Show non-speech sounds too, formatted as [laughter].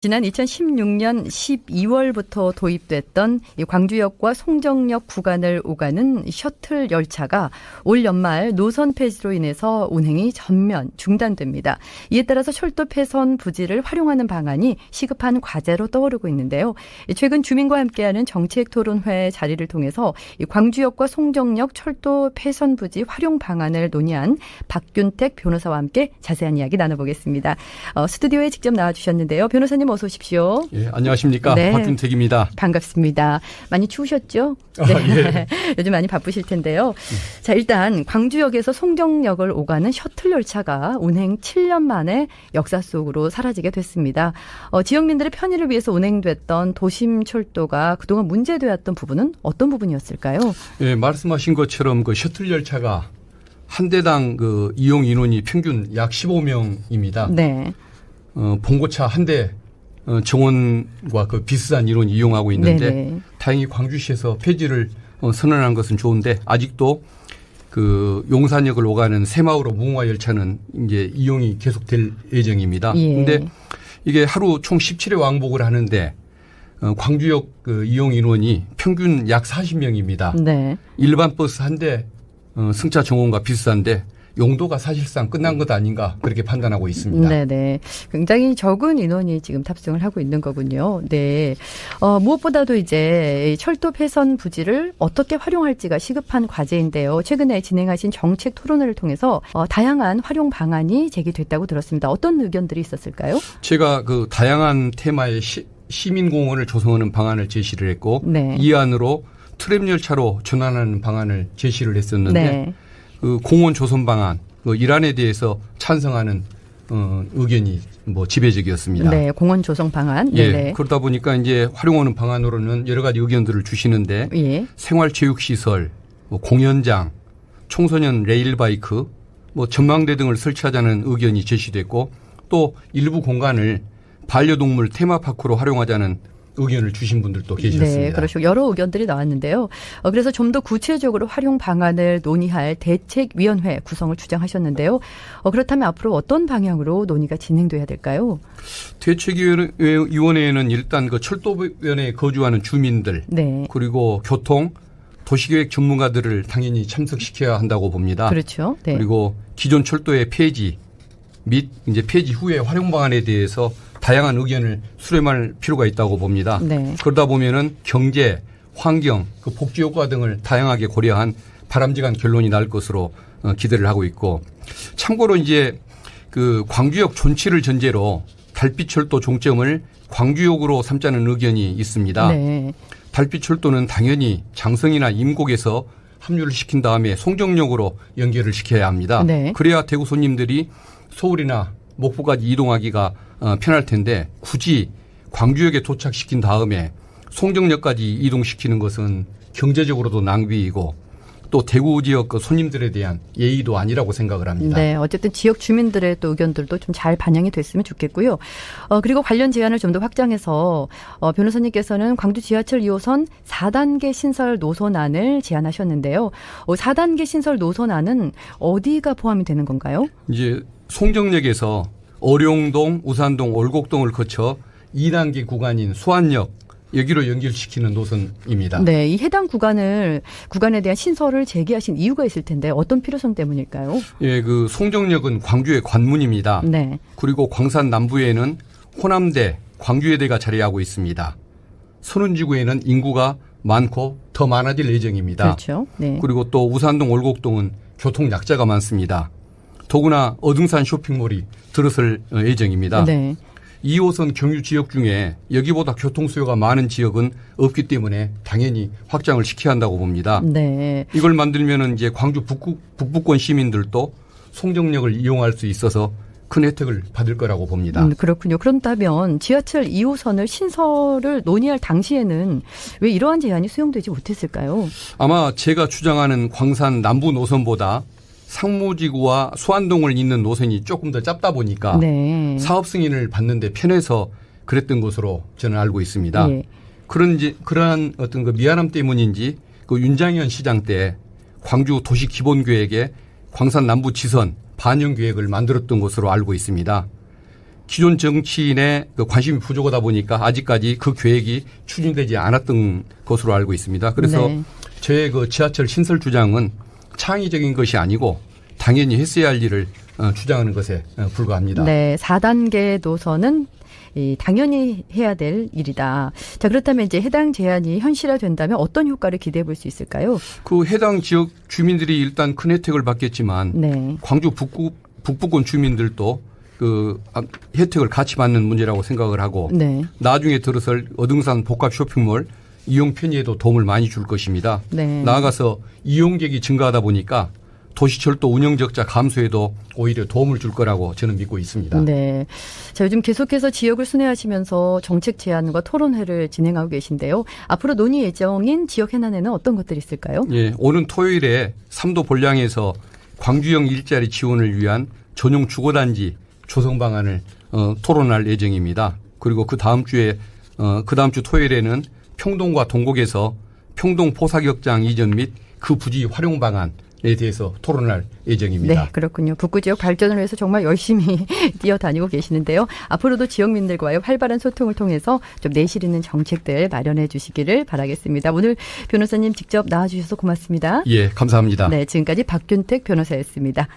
지난 2016년 12월부터 도입됐던 이 광주역과 송정역 구간을 오가는 셔틀 열차가 올 연말 노선 폐지로 인해서 운행이 전면 중단됩니다. 이에 따라서 철도 폐선 부지를 활용하는 방안이 시급한 과제로 떠오르고 있는데요. 최근 주민과 함께하는 정책 토론회 자리를 통해서 이 광주역과 송정역 철도 폐선 부지 활용 방안을 논의한 박균택 변호사와 함께 자세한 이야기 나눠보겠습니다. 어, 스튜디오에 직접 나와주셨는데요. 변호사님 어서 오십시오. 예, 안녕하십니까. 네. 박준택입니다. 반갑습니다. 많이 추우셨죠? 아, 예. [laughs] 요즘 많이 바쁘실 텐데요. 자, 일단 광주역에서 송정역을 오가는 셔틀 열차가 운행 7년 만에 역사 속으로 사라지게 됐습니다. 어, 지역민들의 편의를 위해서 운행됐던 도심 철도가 그동안 문제되었던 부분은 어떤 부분이었을까요? 예, 말씀하신 것처럼 그 셔틀 열차가 한 대당 그 이용 인원이 평균 약 15명입니다. 네. 어, 봉고차 한 대 어, 정원과 그 비슷한 인원이 이용하고 있는데 네네. 다행히 광주시에서 폐지를 어, 선언한 것은 좋은데 아직도 그 용산역을 오가는 새마을호 무궁화 열차는 이제 이용이 계속될 예정입니다. 예. 근데 이게 하루 총 17회 왕복을 하는데 어, 광주역 그 이용 인원이 평균 약 40명입니다. 네. 일반 버스 한대 어, 승차 정원과 비슷한데 용도가 사실상 끝난 것 아닌가 그렇게 판단하고 있습니다. 네네. 굉장히 적은 인원이 지금 탑승을 하고 있는 거군요. 네. 어, 무엇보다도 이제 이 철도 폐선 부지를 어떻게 활용할지가 시급한 과제인데요. 최근에 진행하신 정책 토론회를 통해서 어, 다양한 활용 방안이 제기됐다고 들었습니다. 어떤 의견들이 있었을까요? 제가 그 다양한 테마의 시, 시민공원을 조성하는 방안을 제시를 했고 네. 이 안으로 트램 열차로 전환하는 방안을 제시를 했었는데 네. 그 공원 조성 방안 그 일안에 대해서 찬성하는 어, 의견이 뭐 지배적이었습니다. 네. 공원 조성 방안. 예, 네네. 그러다 보니까 이제 활용하는 방안으로는 여러 가지 의견들을 주시는데 예. 생활체육시설, 뭐 공연장, 청소년 레일바이크, 뭐 전망대 등을 설치하자는 의견이 제시됐고 또 일부 공간을 반려동물 테마파크로 활용하자는 의견을 주신 분들도 계셨습니다. 네, 그러시고 여러 의견들이 나왔는데요. 어, 그래서 좀 더 구체적으로 활용 방안을 논의할 대책위원회 구성을 주장하셨는데요. 어, 그렇다면 앞으로 어떤 방향으로 논의가 진행돼야 될까요? 대책위원회에는 일단 그 철도변에 거주하는 주민들 네, 그리고 교통, 도시계획 전문가들을 당연히 참석시켜야 한다고 봅니다. 그렇죠. 네, 그리고 기존 철도의 폐지 및 이제 폐지 후의 활용 방안에 대해서 다양한 의견을 수렴할 필요가 있다고 봅니다. 네. 그러다 보면은 경제, 환경, 그 복지 효과 등을 다양하게 고려한 바람직한 결론이 날 것으로 어, 기대를 하고 있고 참고로 이제 그 광주역 존치를 전제로 달빛철도 종점을 광주역으로 삼자는 의견이 있습니다. 네, 달빛철도는 당연히 장성이나 임곡에서 합류를 시킨 다음에 송정역으로 연결을 시켜야 합니다. 네. 그래야 대구 손님들이 서울이나 목포까지 이동하기가 어, 편할 텐데 굳이 광주역에 도착시킨 다음에 송정역까지 이동시키는 것은 경제적으로도 낭비이고 또 대구 지역 그 손님들에 대한 예의도 아니라고 생각을 합니다. 네. 어쨌든 지역 주민들의 또 의견들도 좀 잘 반영이 됐으면 좋겠고요. 어, 그리고 관련 제안을 좀 더 확장해서 어, 변호사님께서는 광주 지하철 2호선 4단계 신설 노선안을 제안하셨는데요. 어, 4단계 신설 노선안은 어디가 포함이 되는 건가요? 이제 송정역에서 어룡동, 우산동, 올곡동을 거쳐 2단계 구간인 수안역 여기로 연결시키는 노선입니다. 네, 이 해당 구간을 구간에 대한 신설을 제기하신 이유가 있을 텐데 어떤 필요성 때문일까요? 예, 그 송정역은 광주의 관문입니다. 네, 그리고 광산 남부에는 호남대, 광주예대가 자리하고 있습니다. 선운지구에는 인구가 많고 더 많아질 예정입니다. 그렇죠. 네, 그리고 또 우산동, 올곡동은 교통 약자가 많습니다. 더구나 어등산 쇼핑몰이 들어설 어, 예정입니다. 네, 2호선 경유 지역 중에 여기보다 교통 수요가 많은 지역은 없기 때문에 당연히 확장을 시켜야 한다고 봅니다. 네. 이걸 만들면은 이제 광주 북부, 북부권 시민들도 송정역을 이용할 수 있어서 큰 혜택을 받을 거라고 봅니다. 음, 그렇군요. 그렇다면 지하철 2호선을 신설을 논의할 당시에는 왜 이러한 제안이 수용되지 못했을까요? 아마 제가 주장하는 광산 남부 노선보다 상무지구와 수안동을 잇는 노선이 조금 더 짧다 보니까 네. 사업 승인을 받는데 편해서 그랬던 것으로 저는 알고 있습니다. 예. 그런지 그러한 어떤 그 미안함 때문인지 그 윤장현 시장 때 광주 도시 기본 계획에 광산 남부 지선 반영 계획을 만들었던 것으로 알고 있습니다. 기존 정치인의 그 관심이 부족하다 보니까 아직까지 그 계획이 추진되지 않았던 것으로 알고 있습니다. 그래서 네. 저의 그 지하철 신설 주장은 창의적인 것이 아니고 당연히 했어야 할 일을 어, 주장하는 것에 어, 불과합니다. 네, 4단계 노선은 이 당연히 해야 될 일이다. 자, 그렇다면 이제 해당 제안이 현실화된다면 어떤 효과를 기대해 볼 수 있을까요? 그 해당 지역 주민들이 일단 큰 혜택을 받겠지만 네. 광주 북부, 북부권 주민들도 그 아, 혜택을 같이 받는 문제라고 생각을 하고 네. 나중에 들어설 어등산 복합 쇼핑몰 이용 편의에도 도움을 많이 줄 것입니다. 네. 나아가서 이용객이 증가하다 보니까 도시철도 운영 적자 감소에도 오히려 도움을 줄 거라고 저는 믿고 있습니다. 네. 자, 요즘 계속해서 지역을 순회하시면서 정책 제안과 토론회를 진행하고 계신데요. 앞으로 논의 예정인 지역 해난에는 어떤 것들이 있을까요? 예, 오는 토요일에 삼도 본량에서 광주형 일자리 지원을 위한 전용 주거단지 조성 방안을 어, 토론할 예정입니다. 그리고 그 다음 주에 어, 그 다음 주 토요일에는 평동과 동곡에서 평동 포사격장 이전 및 그 부지 활용 방안 에 대해서 토론할 예정입니다. 네, 그렇군요. 북구 지역 발전을 위해서 정말 열심히 [laughs] 뛰어다니고 계시는데요. 앞으로도 지역민들과의 활발한 소통을 통해서 좀 내실 있는 정책들 마련해 주시기를 바라겠습니다. 오늘 변호사님 직접 나와주셔서 고맙습니다. 예, 감사합니다. 네, 지금까지 박균택 변호사였습니다.